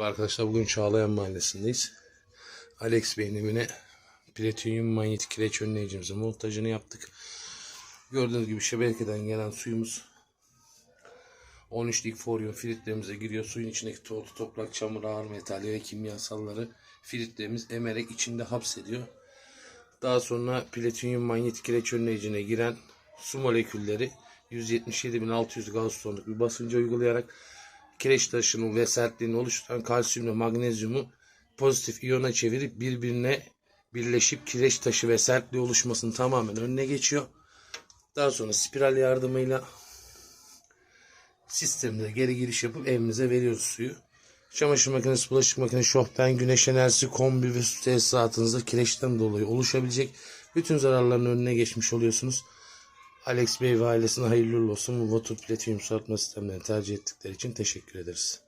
Arkadaşlar bugün Çağlayan Mahallesi'ndeyiz. Alex Bey'in evine platinyum manyetik kireç önleyicimizin montajını yaptık. Gördüğünüz gibi şebekeden gelen suyumuz 13 lik folyum filtrelerimize giriyor. Suyun içindeki toz, toprak, çamur, ağır metali ve kimyasalları filtrelerimiz emerek içinde hapsediyor. Daha sonra platinyum manyetik kireç önleyicine giren su molekülleri 177.600 Gauss tonluk bir basınca uygulayarak kireç taşının ve sertliğini oluşturan kalsiyum ve magnezyumu pozitif iyona çevirip birbirine birleşip kireç taşı ve sertliği oluşmasının tamamen önüne geçiyor. Daha sonra spiral yardımıyla sistemde geri giriş yapıp evimize veriyoruz suyu. Çamaşır makinesi, bulaşık makinesi, şofben, güneş enerjisi, kombi ve su tesisatınızda kireçten dolayı oluşabilecek bütün zararların önüne geçmiş oluyorsunuz. Alex Bey ve ailesine hayırlı olsun. Bu Votur Platinum soğutma sistemlerini tercih ettikleri için teşekkür ederiz.